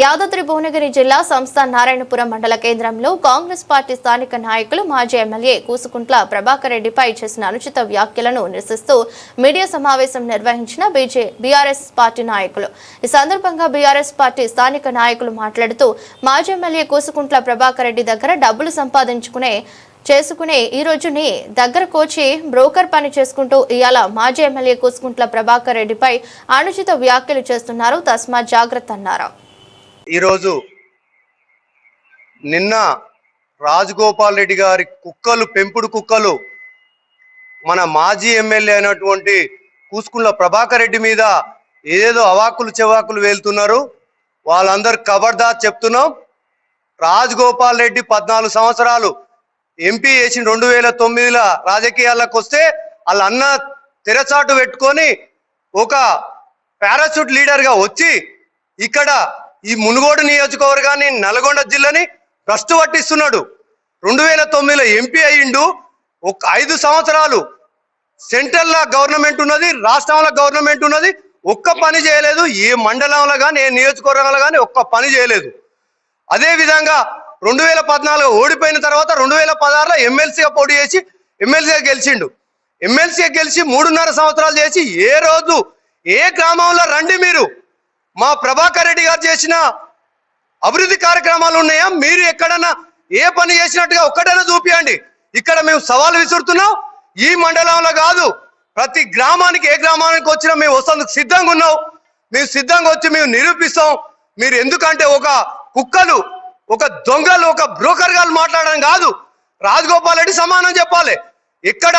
యాదాద్రి భువనగిరి జిల్లా సంస్థ నారాయణపురం మండల కేంద్రంలో కాంగ్రెస్ పార్టీ స్థానిక నాయకులు మాజీ ఎమ్మెల్యే కూసుకుంట్ల ప్రభాకర్ రెడ్డిపై చేసిన అనుచిత వ్యాఖ్యలను నిరసిస్తూ మీడియా సమావేశం నిర్వహించిన బీజే బీఆర్ఎస్ పార్టీ నాయకులు. ఈ సందర్భంగా బీఆర్ఎస్ పార్టీ స్థానిక నాయకులు మాట్లాడుతూ మాజీ ఎమ్మెల్యే కూసుకుంట్ల ప్రభాకర్ రెడ్డి దగ్గర డబ్బులు సంపాదించుకునే చేసుకునే ఈ రోజుని దగ్గర కోచి బ్రోకర్ పని చేసుకుంటూ ఇవాళ మాజీ ఎమ్మెల్యే కూసుకుంట్ల ప్రభాకర్ రెడ్డిపై అనుచిత వ్యాఖ్యలు చేస్తున్నారు తస్మా జాగ్రత్త అన్నారు. ఈరోజు నిన్న రాజగోపాల్ రెడ్డి గారి కుక్కలు పెంపుడు కుక్కలు మన మాజీ ఎమ్మెల్యే అయినటువంటి కూసుకున్న ప్రభాకర్ రెడ్డి మీద ఏదేదో అవాకులు చెవాకులు వేలుతున్నారు. వాళ్ళందరూ ఖబర్దార్ చెప్తున్నాం. రాజగోపాల్ రెడ్డి పద్నాలుగు సంవత్సరాలు ఎంపీ చేసిన రెండు వేల తొమ్మిదిలో రాజకీయాలకు వస్తే వాళ్ళ అన్న తెరచాటు పెట్టుకొని ఒక పారాచూట్ లీడర్గా వచ్చి ఇక్కడ ఈ మునుగోడు నియోజకవర్గాన్ని నల్గొండ జిల్లాని భ్రష్టు పట్టిస్తున్నాడు. రెండు వేల తొమ్మిదిలో ఎంపీ అయ్యిండు. ఒక ఐదు సంవత్సరాలు సెంట్రల్లో గవర్నమెంట్ ఉన్నది రాష్ట్రంలో గవర్నమెంట్ ఉన్నది. ఒక్క పని చేయలేదు. ఏ మండలంలో కానీ ఏ నియోజకవర్గంలో కానీ ఒక్క పని చేయలేదు. అదే విధంగా రెండు వేల పద్నాలుగు ఓడిపోయిన తర్వాత రెండు వేల పదహారులో ఎమ్మెల్సీగా పోటీ చేసి ఎమ్మెల్సీగా గెలిచిండు. ఎమ్మెల్సీగా గెలిచి మూడున్నర సంవత్సరాలు చేసి ఏ రోజు ఏ గ్రామంలో రండి మీరు. మా ప్రభాకర్ రెడ్డి గారు చేసిన అభివృద్ధి కార్యక్రమాలు ఉన్నాయా? మీరు ఎక్కడన్నా ఏ పని చేసినట్టుగా ఒక్కడైనా చూపియండి. ఇక్కడ మేము సవాల్ విసురుతున్నాం. ఈ మండలంలో కాదు ప్రతి గ్రామానికి ఏ గ్రామానికి వచ్చినా మేము వస్తానికి సిద్ధంగా ఉన్నాం. మేము సిద్ధంగా వచ్చి మేము నిరూపిస్తాం. మీరు ఎందుకంటే ఒక కుక్కలు ఒక దొంగలు ఒక బ్రోకర్ గారు మాట్లాడడం కాదు. రాజగోపాల్ రెడ్డి సమానం చెప్పాలి. ఇక్కడ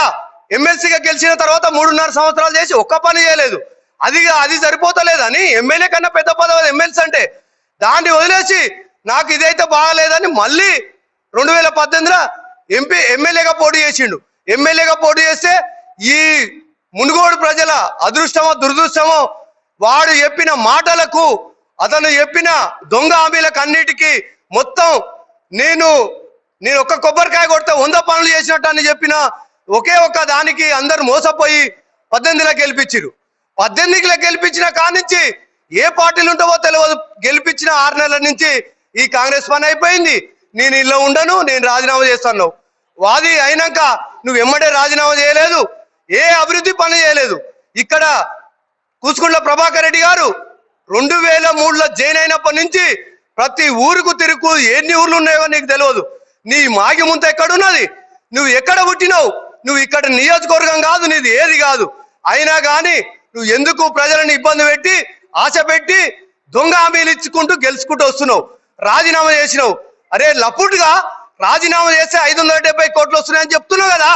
ఎమ్మెల్సీగా గెలిచిన తర్వాత మూడున్నర సంవత్సరాలు చేసి ఒక్క పని చేయలేదు. అది అది సరిపోతలేదని ఎమ్మెల్యే కన్నా పెద్ద పదవి ఎమ్మెల్సీ అంటే. దాన్ని వదిలేసి నాకు ఇదైతే బాగాలేదని మళ్ళీ రెండు వేల పద్దెనిమిదిలో ఎంపీ ఎమ్మెల్యేగా పోటీ చేసిండు. ఎమ్మెల్యేగా పోటీ చేస్తే ఈ మునుగోడు ప్రజల అదృష్టమో దురదృష్టమో వాడు చెప్పిన మాటలకు అతను చెప్పిన దొంగ హామీలకు అన్నిటికీ మొత్తం నేను నేను ఒక్క కొబ్బరికాయ కొడితే వంద పనులు చేసినట్టు అని చెప్పిన ఒకే ఒక్క దానికి అందరు మోసపోయి పద్దెనిమిదిలో గెలిపించారు పద్దెనిమిదిలో గెలిపించిన కానించి ఏ పార్టీలు ఉంటావో తెలియదు గెలిపించిన ఆరు నెలల నుంచి ఈ కాంగ్రెస్ పని అయిపోయింది. నేను ఇల్లు ఉండను నేను రాజీనామా చేస్తాను. వాది అయినాక నువ్వు ఎమ్మడే రాజీనామా చేయలేదు. ఏ అభివృద్ధి పని చేయలేదు. ఇక్కడ కూసుకుంట్ల ప్రభాకర్ రెడ్డి గారు రెండు వేల మూడులో జైన్ అయినప్పటి నుంచి ప్రతి ఊరుకు తిరుగు ఎన్ని ఊర్లు ఉన్నాయో నీకు తెలియదు నీ మాగి ముంత ఎక్కడున్నది? నువ్వు ఎక్కడ పుట్టినావు? నువ్వు ఇక్కడ నియోజకవర్గం కాదు నీది ఏది కాదు. అయినా కానీ నువ్వు ఎందుకు ప్రజలను ఇబ్బంది పెట్టి ఆశ పెట్టి దొంగ హామీలు ఇచ్చుకుంటూ గెలుచుకుంటూ వస్తున్నావు? రాజీనామా చేసినావు. అరే లపుడుగా రాజీనామా చేస్తే ఐదు వందల డెబ్బై కోట్లు వస్తున్నాయని చెప్తున్నావు కదా.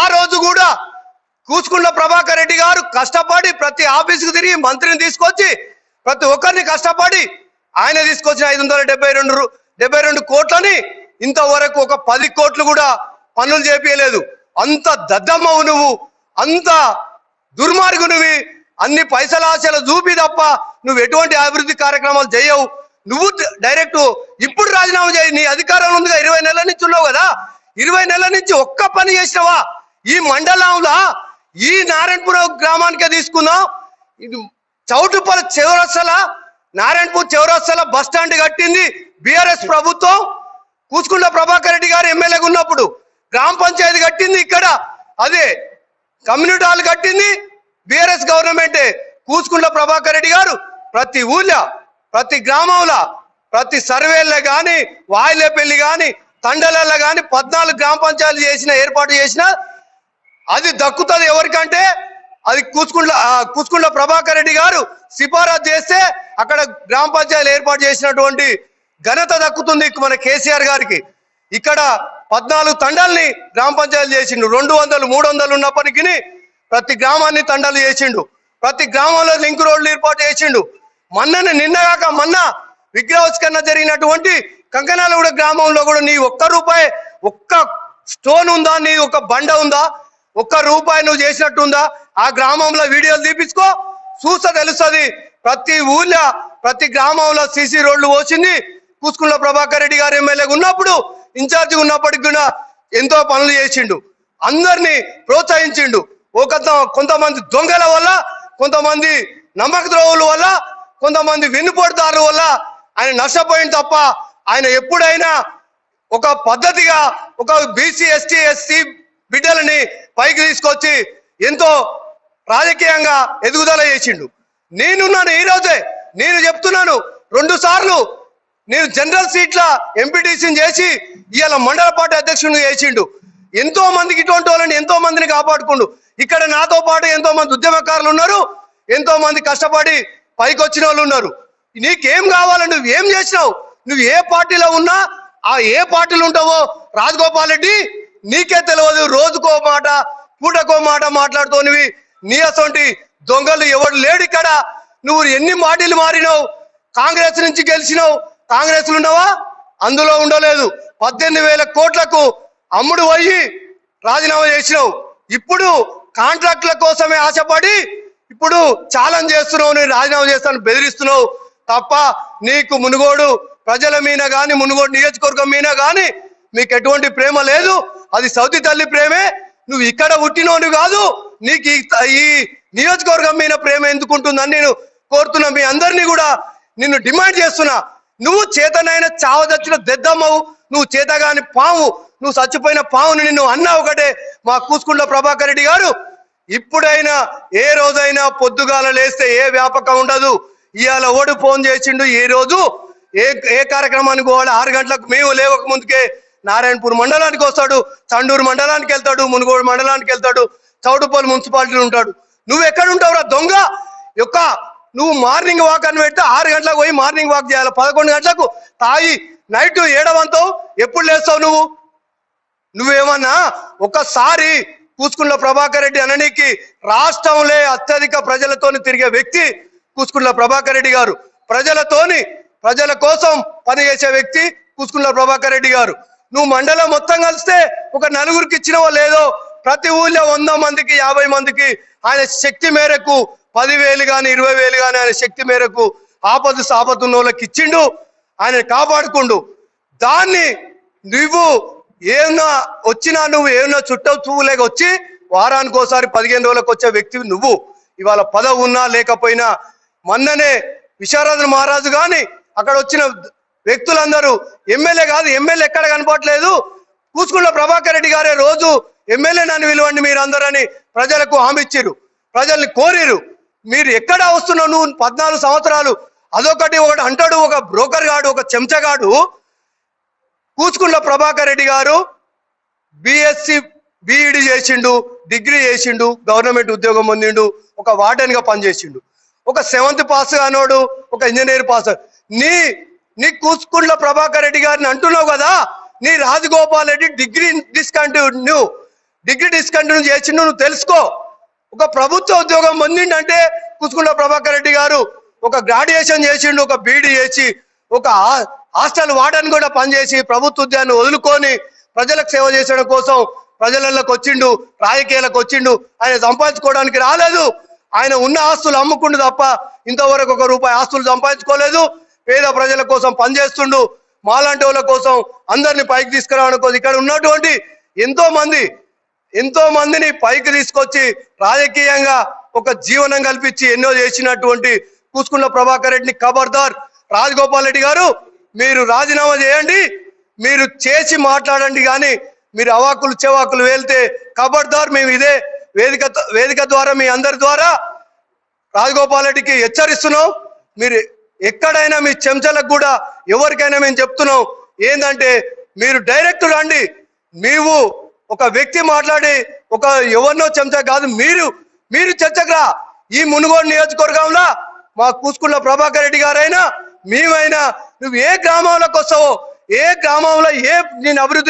ఆ రోజు కూడా కూచుకున్న ప్రభాకర్ రెడ్డి గారు కష్టపడి ప్రతి ఆఫీసుకు తిరిగి మంత్రిని తీసుకొచ్చి ప్రతి ఒక్కరిని కష్టపడి ఆయన తీసుకొచ్చిన ఐదు వందల డెబ్బై రెండు డెబ్బై రెండు కోట్లని ఇంతవరకు ఒక పది కోట్లు కూడా పనులు చేపించలేదు అంత దద్దమ్మవు నువ్వు. అంత దుర్మార్గునివి. అన్ని పైసల ఆశలు చూపి తప్ప నువ్వు ఎటువంటి అభివృద్ధి కార్యక్రమాలు చేయవు. నువ్వు డైరెక్ట్ ఇప్పుడు రాజీనామా చేయి. నీ అధికారం ఉందిగా ఇరవై నెలల నుంచి ఉన్నావు కదా. ఇరవై నెలల నుంచి ఒక్క పని చేసినావా? ఈ మండలంలో ఈ నారాయణపురం గ్రామానికే తీసుకున్నాం ఇది చౌటుపల్లి నారాయణపూర్ చివరస్తల బస్ స్టాండ్ కట్టింది బీఆర్ఎస్ ప్రభుత్వం. కూచుకుంట ప్రభాకర్ రెడ్డి గారు ఎమ్మెల్యేగా ఉన్నప్పుడు గ్రామ పంచాయతీ కట్టింది ఇక్కడ. అదే కమ్యూనిటీ హాల్ కట్టింది బీఆర్ఎస్ గవర్నమెంటే. కూచుకుంట ప్రభాకర్ రెడ్డి గారు ప్రతి ఊళ్ళో ప్రతి గ్రామంలో ప్రతి సర్వేల్లో కానీ వాయిలేపల్లి కానీ తండలలో కానీ పద్నాలుగు గ్రామ పంచాయతీలు చేసిన ఏర్పాటు చేసిన అది దక్కుతుంది ఎవరికంటే అది కూచుకుంట్ల ఆ, కూచుకుంట్ల ప్రభాకర్ రెడ్డి గారు సిఫారసు చేస్తే అక్కడ గ్రామ పంచాయతీలు ఏర్పాటు చేసినటువంటి ఘనత దక్కుతుంది మన కేసీఆర్ గారికి. ఇక్కడ పద్నాలుగు తండాల్ని గ్రామ పంచాయతీలు చేసిండు. రెండు వందలు మూడు వందలు ఉన్నప్పటికీ ప్రతి గ్రామాన్ని తండాలు చేసిండు. ప్రతి గ్రామంలో లింక్ రోడ్లు ఏర్పాటు చేసిండు. మొన్ననే నిన్నగాక మొన్న విగ్రహోత్కరణ జరిగినటువంటి కంకణాలగూడ గ్రామంలో కూడా నీ ఒక్క రూపాయి ఒక్క స్టోన్ ఉందా? నీ ఒక బండ ఉందా? ఒక్క రూపాయి నువ్వు చేసినట్టుందా? ఆ గ్రామంలో వీడియోలు తీపించుకో చూస్తే తెలుస్తుంది. ప్రతి ఊళ్ళో ప్రతి గ్రామంలో సీసీ రోడ్లు పోసింది. కూసుకున్న ప్రభాకర్ రెడ్డి గారు ఎమ్మెల్యేగా ఉన్నప్పుడు ఇన్ఛార్జి ఉన్నప్పటికి కూడా ఎంతో పనులు చేసిండు. అందరినీ ప్రోత్సహించిండు. ఒక కొంతమంది దొంగల వల్ల కొంతమంది నమ్మక ద్రోహుల వల్ల కొంతమంది వెన్నుపోటుదారుల వల్ల ఆయన నష్టపోయింది తప్ప ఆయన ఎప్పుడైనా ఒక పద్ధతిగా ఒక బీసీ ఎస్టీ ఎస్సీ బిడ్డలని పైకి తీసుకొచ్చి ఎంతో రాజకీయంగా ఎదుగుదల చేసిండు. నేనున్నాను ఈ రోజే. నేను చెప్తున్నాను. రెండు సార్లు నేను జనరల్ సీట్ల ఎంపీటీసీని చేసి ఇవాళ మండల పార్టీ అధ్యక్షుడిని చేసిండు. ఎంతో మందికి ఇటువంటి వాళ్ళని ఎంతో మందిని కాపాడుకుండు. ఇక్కడ నాతో పాటు ఎంతో మంది ఉద్యమకారులు ఉన్నారు. ఎంతో మంది కష్టపడి పైకి వచ్చిన వాళ్ళు ఉన్నారు. నీకేం కావాలి? నువ్వు ఏం చేసినావు? నువ్వు ఏ పార్టీలో ఉన్నా ఆ ఏ పార్టీలు ఉంటావో రాజగోపాల్ రెడ్డి నీకే తెలియదు. రోజుకో మాట పూటకో మాట మాట్లాడుతోనివి. నీ అసొంటి దొంగలు ఎవడు లేడు ఇక్కడ. నువ్వు ఎన్ని మాటలు మారినావు? కాంగ్రెస్ నుంచి గెలిచినావు. కాంగ్రెస్లు ఉండవా? అందులో ఉండలేదు. పద్దెనిమిది వేల కోట్లకు అమ్ముడు పోయి రాజీనామా చేసినావు. ఇప్పుడు కాంట్రాక్టుల కోసమే ఆశపడి ఇప్పుడు ఛాలెంజ్ చేస్తున్నావు నేను రాజీనామా చేస్తాను బెదిరిస్తున్నావు తప్ప నీకు మునుగోడు ప్రజల మీద కానీ మునుగోడు నియోజకవర్గం మీద కానీ మీకు ఎటువంటి ప్రేమ లేదు. అది సౌతి తల్లి ప్రేమే. నువ్వు ఇక్కడ పుట్టినోడు కాదు నీకు ఈ- ఈ నియోజకవర్గం మీద ప్రేమ ఎందుకుంటుందని నేను కోరుతున్నా మీ అందరినీ కూడా నిన్ను డిమాండ్ చేస్తున్నా. నువ్వు చేతనైన చావదచ్చిన దెద్దమ్మవు నువ్వు చేతగాని పావు నువ్వు చచ్చిపోయిన పావుని నిన్ను అన్నా ఒకటే మా కూసుకుంట్ల ప్రభాకర్ రెడ్డి గారు. ఇప్పుడైనా ఏ రోజైనా పొద్దుగాల లేస్తే ఏ వ్యాపకం ఉండదు. ఇవాళ ఓడు ఫోన్ చేసిండు ఈ రోజు. ఏ ఏ కార్యక్రమానికి పోవాలి? ఆరు గంటలకు మేము లేవక ముందుకే నారాయణపూర్ మండలానికి వస్తాడు చండూరు మండలానికి వెళ్తాడు మునుగోడు మండలానికి వెళ్తాడు చౌటుపల్లి మున్సిపాలిటీలో ఉంటాడు. నువ్వు ఎక్కడ ఉంటావురా దొంగ? యొక్క నువ్వు మార్నింగ్ వాక్ అని పెడితే ఆరు గంటలకు పోయి మార్నింగ్ వాక్ చేయాలి. పదకొండు గంటలకు తాగి నైట్ ఏడవంతావు ఎప్పుడు లేస్తావు నువ్వు? నువ్వేమన్నా ఒకసారి కూసుకుంట్ల ప్రభాకర్ రెడ్డి అననీకి రాష్ట్రంలో అత్యధిక ప్రజలతోని తిరిగే వ్యక్తి కూసుకుంట్ల ప్రభాకర్ రెడ్డి గారు. ప్రజలతోని ప్రజల కోసం పనిచేసే వ్యక్తి కూసుకుంట్ల ప్రభాకర్ రెడ్డి గారు. నువ్వు మండలం మొత్తం కలిస్తే ఒక నలుగురికి ఇచ్చినవో లేదో ప్రతి ఊళ్ళో వంద మందికి యాభై మందికి ఆయన శక్తి మేరకు పదివేలు కానీ ఇరవై వేలు కానీ ఆయన శక్తి మేరకు ఆపద సాపతున్న వాళ్ళకి ఇచ్చిండు. ఆయన కాపాడుకుండు. దాన్ని నువ్వు ఏమన్నా వచ్చినా నువ్వు ఏమన్నా చుట్టూ చూవులేక వచ్చి వారానికి ఒకసారి పదిహేను రోజులకు వచ్చే వ్యక్తివి నువ్వు. ఇవాళ పదవి ఉన్నా లేకపోయినా మొన్ననే విశారద మహారాజు కానీ అక్కడ వచ్చిన వ్యక్తులందరూ ఎమ్మెల్యే కాదు ఎమ్మెల్యే ఎక్కడ కనపడలేదు. కూసుకున్న ప్రభాకర్ రెడ్డి గారే రోజు ఎమ్మెల్యే నన్ను విలువండి మీరు అందరని ప్రజలకు హామీ ఇచ్చిర్రు. ప్రజల్ని కోరిరు మీరు ఎక్కడ వస్తున్నావు? నువ్వు పద్నాలుగు సంవత్సరాలు అదొకటి ఒకటి అంటాడు ఒక బ్రోకర్ గాడు ఒక చెంచగాడు. కూచుకున్న ప్రభాకర్ రెడ్డి గారు బిఎస్సి బిఈడి చేసిండు డిగ్రీ చేసిండు గవర్నమెంట్ ఉద్యోగం పొందిండు ఒక వార్డెన్గా పనిచేసిండు. ఒక సెవెంత్ పాస్ అనోడు ఒక ఇంజనీర్ పాస్. నీ నీ కూచుకుండ్ల ప్రభాకర్ రెడ్డి గారిని అంటున్నావు కదా? నీ Rajagopal Reddy degree discontinue degree discontinue చేసిండు నువ్వు తెలుసుకో. ఒక ప్రభుత్వ ఉద్యోగం పొందిండంటే కూచుకుంట్ల ప్రభాకర్ రెడ్డి గారు ఒక గ్రాడ్యుయేషన్ చేసిండు ఒక బీడీ చేసి ఒక హాస్టల్ వార్డన్ కూడా పనిచేసి ప్రభుత్వ ఉద్యాన్ని వదులుకొని ప్రజలకు సేవ చేసడం కోసం ప్రజలలోకి వచ్చిండు రాజకీయాలకు వచ్చిండు. ఆయన సంపాదించుకోవడానికి రాలేదు. ఆయన ఉన్న ఆస్తులు అమ్ముకుండు తప్ప ఇంతవరకు ఒక రూపాయి ఆస్తులు సంపాదించుకోలేదు. పేద ప్రజల కోసం పనిచేస్తుండు. మాలాంటి వాళ్ళ కోసం అందరిని పైకి తీసుకురావడం కోసం ఇక్కడ ఉన్నటువంటి ఎంతో మంది ఎంతో మందిని పైకి తీసుకొచ్చి రాజకీయంగా ఒక జీవనం కల్పించి ఎన్నో చేసినటువంటి కూసుకున్న ప్రభాకర్ రెడ్డిని ఖబర్దార్ రాజగోపాల్ రెడ్డి గారు మీరు రాజీనామా చేయండి మీరు చేసి మాట్లాడండి కానీ మీరు అవాకులు చెవాకులు వెళ్తే ఖబర్దార్ మేము ఇదే వేదిక వేదిక ద్వారా మీ అందరి ద్వారా రాజగోపాల్ రెడ్డికి హెచ్చరిస్తున్నాం. మీరు ఎక్కడైనా మీ చెంచలకు కూడా ఎవరికైనా మేము చెప్తున్నాం. ఏంటంటే మీరు డైరెక్ట్ రండి నీవు ఒక వ్యక్తి మాట్లాడి ఒక ఎవరినో చెంచా కాదు మీరు మీరు చర్చకురా ఈ మునుగోడు నియోజకవర్గంలో మా కూసుకున్న ప్రభాకర్ రెడ్డి గారైనా మేమైనా నువ్వు ఏ గ్రామంలోకి వస్తావో ఏ గ్రామంలో ఏ నేను అభివృద్ధి